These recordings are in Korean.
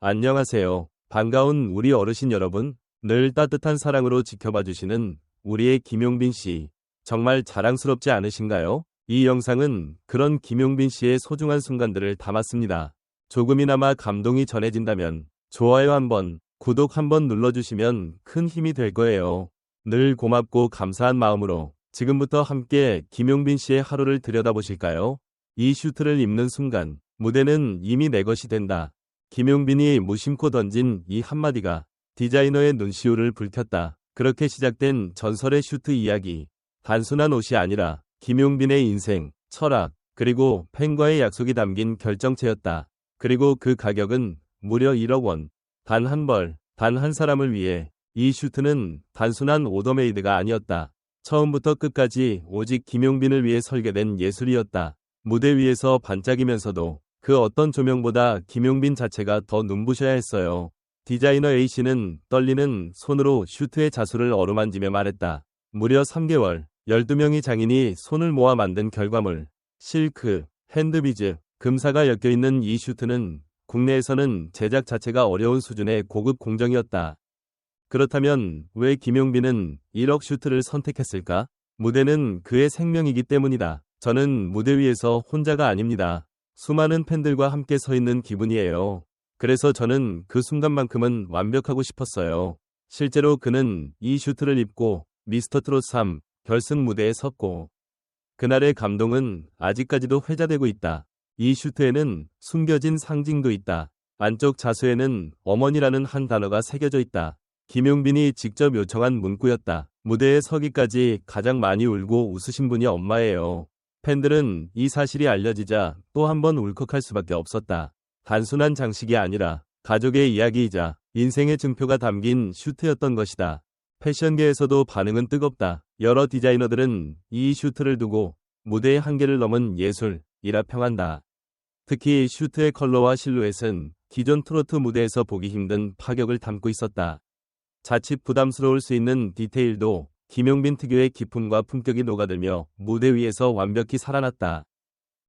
안녕하세요. 반가운 우리 어르신 여러분. 늘 따뜻한 사랑으로 지켜봐 주시는 우리의 김용빈 씨. 정말 자랑스럽지 않으신가요? 이 영상은 그런 김용빈 씨의 소중한 순간들을 담았습니다. 조금이나마 감동이 전해진다면 좋아요 한번, 구독 한번 눌러주시면 큰 힘이 될 거예요. 늘 고맙고 감사한 마음으로 지금부터 함께 김용빈 씨의 하루를 들여다보실까요? 이 슈트를 입는 순간 무대는 이미 내 것이 된다. 김용빈이 무심코 던진 이 한마디가 디자이너의 눈시울을 불켰다. 그렇게 시작된 전설의 슈트 이야기. 단순한 옷이 아니라 김용빈의 인생, 철학, 그리고 팬과의 약속이 담긴 결정체였다. 그리고 그 가격은 무려 1억 원. 단 한 벌, 단 한 사람을 위해 이 슈트는 단순한 오더메이드가 아니었다. 처음부터 끝까지 오직 김용빈을 위해 설계된 예술이었다. 무대 위에서 반짝이면서도 그 어떤 조명보다 김용빈 자체가 더 눈부셔야 했어요. 디자이너 A씨는 떨리는 손으로 슈트의 자수를 어루만지며 말했다. 무려 3개월, 12명의 장인이 손을 모아 만든 결과물. 실크, 핸드비즈, 금사가 엮여있는 이 슈트는 국내에서는 제작 자체가 어려운 수준의 고급 공정이었다. 그렇다면 왜 김용빈은 1억 슈트를 선택했을까? 무대는 그의 생명이기 때문이다. 저는 무대 위에서 혼자가 아닙니다. 수많은 팬들과 함께 서 있는 기분이에요. 그래서 저는 그 순간만큼은 완벽하고 싶었어요. 실제로 그는 이 슈트를 입고 미스터 트롯 3 결승 무대에 섰고 그날의 감동은 아직까지도 회자되고 있다. 이 슈트에는 숨겨진 상징도 있다. 안쪽 자수에는 어머니라는 한 단어가 새겨져 있다. 김용빈이 직접 요청한 문구였다. 무대에 서기까지 가장 많이 울고 웃으신 분이 엄마예요. 팬들은 이 사실이 알려지자 또 한 번 울컥할 수밖에 없었다. 단순한 장식이 아니라 가족의 이야기이자 인생의 증표가 담긴 슈트였던 것이다. 패션계에서도 반응은 뜨겁다. 여러 디자이너들은 이 슈트를 두고 무대의 한계를 넘은 예술이라 평한다. 특히 슈트의 컬러와 실루엣은 기존 트로트 무대에서 보기 힘든 파격을 담고 있었다. 자칫 부담스러울 수 있는 디테일도 김용빈 특유의 기품과 품격이 녹아들며 무대 위에서 완벽히 살아났다.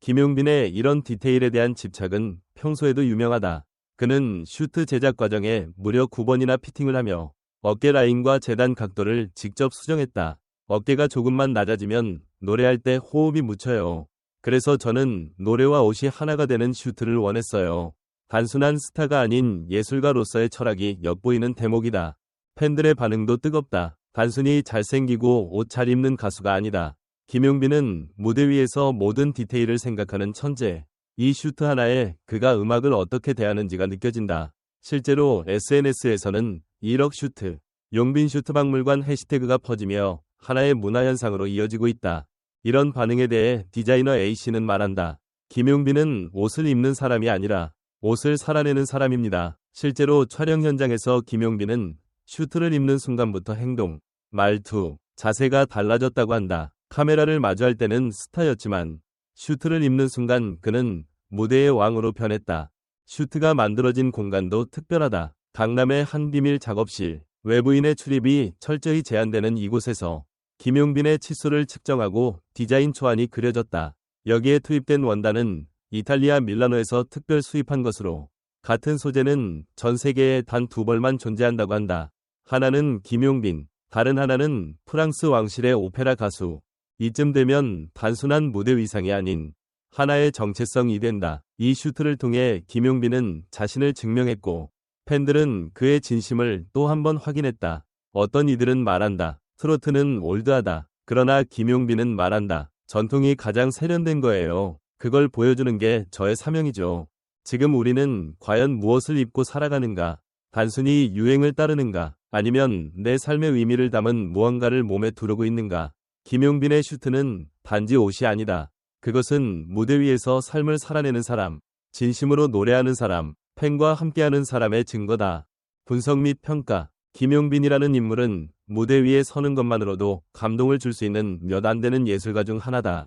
김용빈의 이런 디테일에 대한 집착은 평소에도 유명하다. 그는 슈트 제작 과정에 무려 9번이나 피팅을 하며 어깨 라인과 재단 각도를 직접 수정했다. 어깨가 조금만 낮아지면 노래할 때 호흡이 묻혀요. 그래서 저는 노래와 옷이 하나가 되는 슈트를 원했어요. 단순한 스타가 아닌 예술가로서의 철학이 엿보이는 대목이다. 팬들의 반응도 뜨겁다. 단순히 잘생기고 옷 잘 입는 가수가 아니다. 김용빈은 무대 위에서 모든 디테일을 생각하는 천재. 이 슈트 하나에 그가 음악을 어떻게 대하는지가 느껴진다. 실제로 SNS에서는 1억 슈트, 용빈 슈트 박물관 해시태그가 퍼지며 하나의 문화현상으로 이어지고 있다. 이런 반응에 대해 디자이너 A씨는 말한다. 김용빈은 옷을 입는 사람이 아니라 옷을 살아내는 사람입니다. 실제로 촬영 현장에서 김용빈은 슈트를 입는 순간부터 행동, 말투, 자세가 달라졌다고 한다. 카메라를 마주할 때는 스타였지만 슈트를 입는 순간 그는 무대의 왕으로 변했다. 슈트가 만들어진 공간도 특별하다. 강남의 한 비밀 작업실, 외부인의 출입이 철저히 제한되는 이곳에서 김용빈의 치수를 측정하고 디자인 초안이 그려졌다. 여기에 투입된 원단은 이탈리아 밀라노에서 특별 수입한 것으로 같은 소재는 전 세계에 단 두 벌만 존재한다고 한다. 하나는 김용빈, 다른 하나는 프랑스 왕실의 오페라 가수. 이쯤 되면 단순한 무대 의상이 아닌 하나의 정체성이 된다. 이 슈트를 통해 김용빈은 자신을 증명했고 팬들은 그의 진심을 또 한 번 확인했다. 어떤 이들은 말한다. 트로트는 올드하다. 그러나 김용빈은 말한다. 전통이 가장 세련된 거예요. 그걸 보여주는 게 저의 사명이죠. 지금 우리는 과연 무엇을 입고 살아가는가? 단순히 유행을 따르는가? 아니면 내 삶의 의미를 담은 무언가를 몸에 두르고 있는가? 김용빈의 슈트는 단지 옷이 아니다. 그것은 무대 위에서 삶을 살아내는 사람, 진심으로 노래하는 사람, 팬과 함께하는 사람의 증거다. 분석 및 평가. 김용빈이라는 인물은 무대 위에 서는 것만으로도 감동을 줄 수 있는 몇 안 되는 예술가 중 하나다.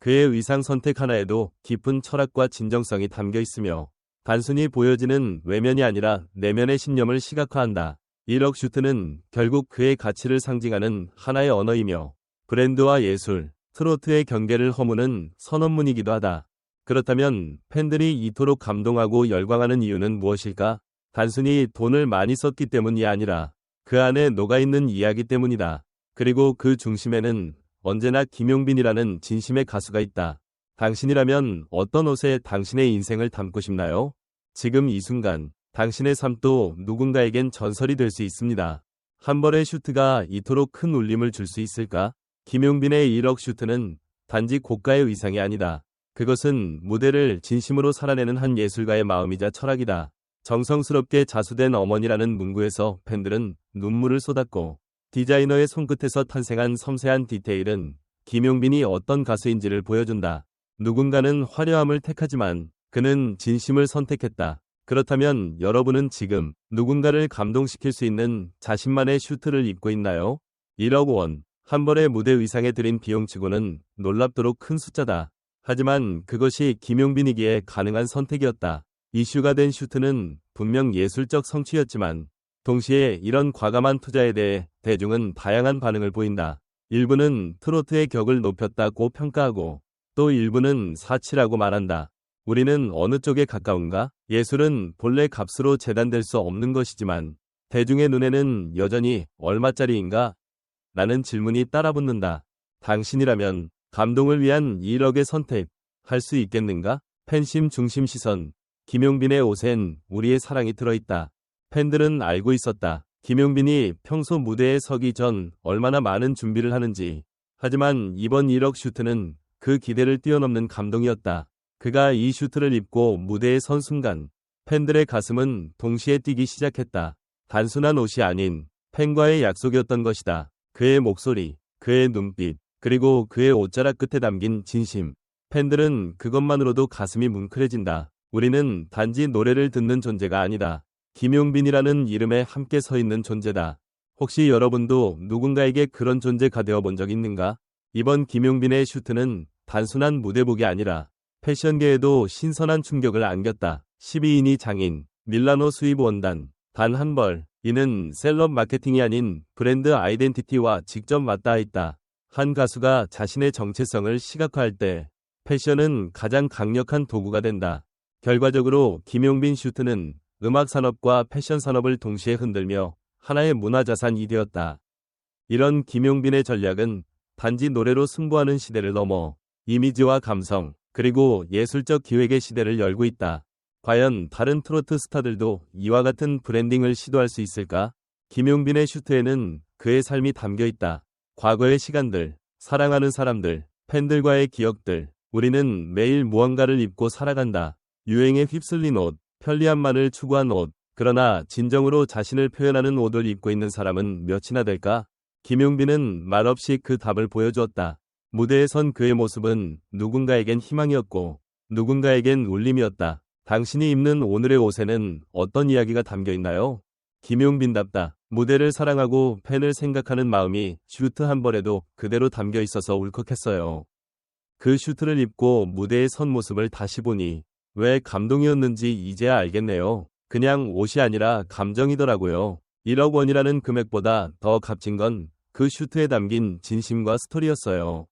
그의 의상 선택 하나에도 깊은 철학과 진정성이 담겨 있으며 단순히 보여지는 외면이 아니라 내면의 신념을 시각화한다. 1억 슈트는 결국 그의 가치를 상징하는 하나의 언어이며 브랜드와 예술, 트로트의 경계를 허무는 선언문이기도 하다. 그렇다면 팬들이 이토록 감동하고 열광하는 이유는 무엇일까? 단순히 돈을 많이 썼기 때문이 아니라 그 안에 녹아있는 이야기 때문이다. 그리고 그 중심에는 언제나 김용빈이라는 진심의 가수가 있다. 당신이라면 어떤 옷에 당신의 인생을 담고 싶나요? 지금 이 순간 당신의 삶도 누군가에겐 전설이 될 수 있습니다. 한 벌의 슈트가 이토록 큰 울림을 줄 수 있을까? 김용빈의 1억 슈트는 단지 고가의 의상이 아니다. 그것은 무대를 진심으로 살아내는 한 예술가의 마음이자 철학이다. 정성스럽게 자수된 어머니라는 문구에서 팬들은 눈물을 쏟았고 디자이너의 손끝에서 탄생한 섬세한 디테일은 김용빈이 어떤 가수인지를 보여준다. 누군가는 화려함을 택하지만 그는 진심을 선택했다. 그렇다면 여러분은 지금 누군가를 감동시킬 수 있는 자신만의 슈트를 입고 있나요? 1억 원. 한 벌의 무대 의상에 들인 비용치고는 놀랍도록 큰 숫자다. 하지만 그것이 김용빈이기에 가능한 선택이었다. 이슈가 된 슈트는 분명 예술적 성취였지만 동시에 이런 과감한 투자에 대해 대중은 다양한 반응을 보인다. 일부는 트로트의 격을 높였다고 평가하고 또 일부는 사치라고 말한다. 우리는 어느 쪽에 가까운가? 예술은 본래 값으로 재단될 수 없는 것이지만 대중의 눈에는 여전히 얼마짜리인가? 라는 질문이 따라붙는다. 당신이라면 감동을 위한 1억의 선택 할 수 있겠는가? 팬심 중심 시선 김용빈의 옷엔 우리의 사랑이 들어있다. 팬들은 알고 있었다. 김용빈이 평소 무대에 서기 전 얼마나 많은 준비를 하는지. 하지만 이번 1억 슈트는 그 기대를 뛰어넘는 감동이었다. 그가 이 슈트를 입고 무대에 선 순간 팬들의 가슴은 동시에 뛰기 시작했다. 단순한 옷이 아닌 팬과의 약속이었던 것이다. 그의 목소리, 그의 눈빛, 그리고 그의 옷자락 끝에 담긴 진심. 팬들은 그것만으로도 가슴이 뭉클해진다. 우리는 단지 노래를 듣는 존재가 아니다. 김용빈이라는 이름에 함께 서 있는 존재다. 혹시 여러분도 누군가에게 그런 존재가 되어 본 적 있는가? 이번 김용빈의 슈트는 단순한 무대복이 아니라 패션계에도 신선한 충격을 안겼다. 12인이 장인, 밀라노 수입 원단, 단 한 벌. 이는 셀럽 마케팅이 아닌 브랜드 아이덴티티와 직접 맞닿아 있다. 한 가수가 자신의 정체성을 시각화할 때 패션은 가장 강력한 도구가 된다. 결과적으로 김용빈 슈트는 음악 산업과 패션 산업을 동시에 흔들며 하나의 문화자산이 되었다. 이런 김용빈의 전략은 단지 노래로 승부하는 시대를 넘어 이미지와 감성, 그리고 예술적 기획의 시대를 열고 있다. 과연 다른 트로트 스타들도 이와 같은 브랜딩을 시도할 수 있을까? 김용빈의 슈트에는 그의 삶이 담겨 있다. 과거의 시간들, 사랑하는 사람들, 팬들과의 기억들, 우리는 매일 무언가를 입고 살아간다. 유행에 휩쓸린 옷, 편리함만을 추구한 옷, 그러나 진정으로 자신을 표현하는 옷을 입고 있는 사람은 몇이나 될까? 김용빈은 말없이 그 답을 보여주었다. 무대에 선 그의 모습은 누군가에겐 희망이었고 누군가에겐 울림이었다. 당신이 입는 오늘의 옷에는 어떤 이야기가 담겨 있나요? 김용빈답다. 무대를 사랑하고 팬을 생각하는 마음이 슈트 한 벌에도 그대로 담겨 있어서 울컥했어요. 그 슈트를 입고 무대에 선 모습을 다시 보니 왜 감동이었는지 이제야 알겠네요. 그냥 옷이 아니라 감정이더라고요. 1억 원이라는 금액보다 더 값진 건 그 슈트에 담긴 진심과 스토리였어요.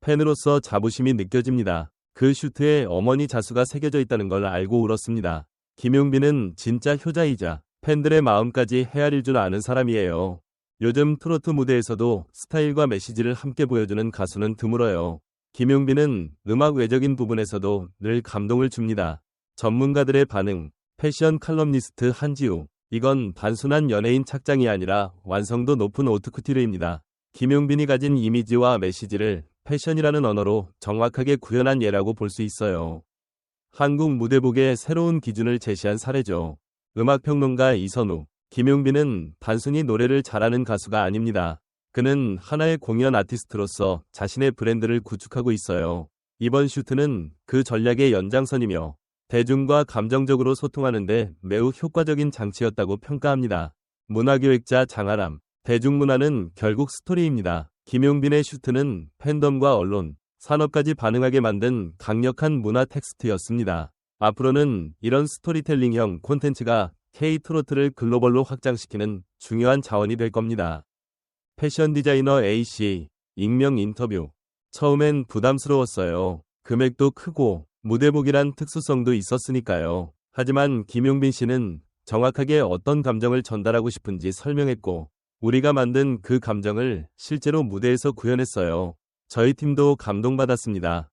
팬으로서 자부심이 느껴집니다. 그 슈트에 어머니 자수가 새겨져 있다는 걸 알고 울었습니다. 김용빈은 진짜 효자이자 팬들의 마음까지 헤아릴 줄 아는 사람이에요. 요즘 트로트 무대에서도 스타일과 메시지를 함께 보여주는 가수는 드물어요. 김용빈은 음악 외적인 부분에서도 늘 감동을 줍니다. 전문가들의 반응, 패션 칼럼니스트 한지우, 이건 단순한 연예인 착장이 아니라 완성도 높은 오트쿠티르입니다. 김용빈이 가진 이미지와 메시지를 패션이라는 언어로 정확하게 구현한 예라고 볼 수 있어요. 한국 무대복의 새로운 기준을 제시한 사례죠. 음악평론가 이선우, 김용빈은 단순히 노래를 잘하는 가수가 아닙니다. 그는 하나의 공연 아티스트로서 자신의 브랜드를 구축하고 있어요. 이번 슈트는 그 전략의 연장선이며 대중과 감정적으로 소통하는데 매우 효과적인 장치였다고 평가합니다. 문화교육자 장아람, 대중문화는 결국 스토리입니다. 김용빈의 슈트는 팬덤과 언론, 산업까지 반응하게 만든 강력한 문화 텍스트였습니다. 앞으로는 이런 스토리텔링형 콘텐츠가 K-트로트를 글로벌로 확장시키는 중요한 자원이 될 겁니다. 패션 디자이너 A씨, 익명 인터뷰. 처음엔 부담스러웠어요. 금액도 크고 무대복이란 특수성도 있었으니까요. 하지만 김용빈 씨는 정확하게 어떤 감정을 전달하고 싶은지 설명했고, 우리가 만든 그 감정을 실제로 무대에서 구현했어요. 저희 팀도 감동받았습니다.